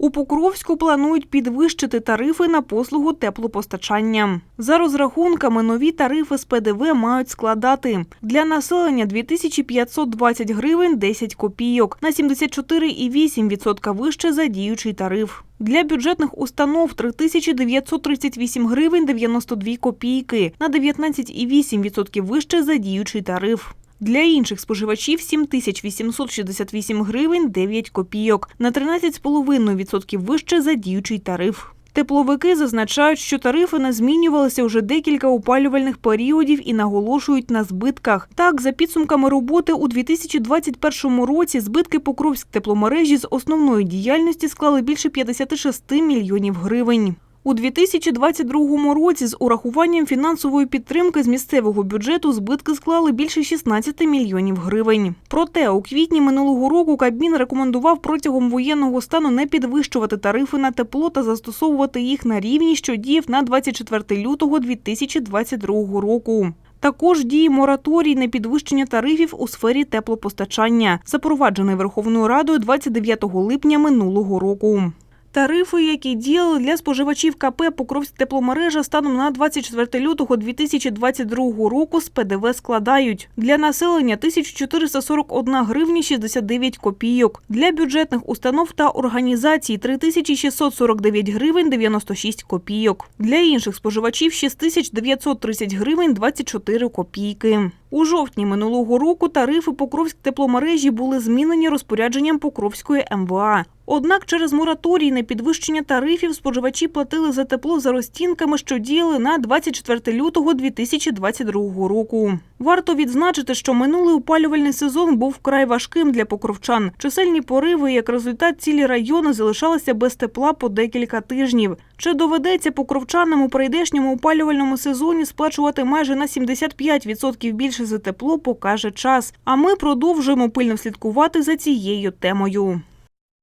У Покровську планують підвищити тарифи на послугу теплопостачання. За розрахунками, нові тарифи з ПДВ мають складати для населення 2520 гривень 10 копійок, на 74,8% вище за діючий тариф. Для бюджетних установ 3938 гривень 92 копійки, на 19,8% вище за діючий тариф. Для інших споживачів 7868 гривень 9 копійок, на 13,5% вище за діючий тариф. Тепловики зазначають, що тарифи не змінювалися вже декілька опалювальних періодів і наголошують на збитках. Так, за підсумками роботи у 2021 році збитки Покровськ тепломережі з основної діяльності склали більше 56 мільйонів гривень. У 2022 році з урахуванням фінансової підтримки з місцевого бюджету збитки склали більше 16 мільйонів гривень. Проте у квітні минулого року Кабмін рекомендував протягом воєнного стану не підвищувати тарифи на тепло та застосовувати їх на рівні, що діяв на 24 лютого 2022 року. Також діє мораторій на підвищення тарифів у сфері теплопостачання, запроваджений Верховною Радою 29 липня минулого року. Тарифи, які діяли для споживачів КП Покровськ тепломережа станом на 24 лютого 2022 року з ПДВ складають. Для населення 1441 гривні 69 копійок, для бюджетних установ та організацій 3649 гривень 96 копійок, для інших споживачів 6930 гривень 24 копійки. У жовтні минулого року тарифи Покровськ тепломережі були змінені розпорядженням Покровської МВА. Однак через мораторій на підвищення тарифів споживачі платили за тепло за розцінками, що діяли на 24 лютого 2022 року. Варто відзначити, що минулий опалювальний сезон був вкрай важким для покровчан. Чисельні пориви, як результат, цілі райони залишалися без тепла по декілька тижнів. Чи доведеться покровчанам у прийдешньому опалювальному сезоні сплачувати майже на 75% більше за тепло, покаже час. А ми продовжуємо пильно слідкувати за цією темою.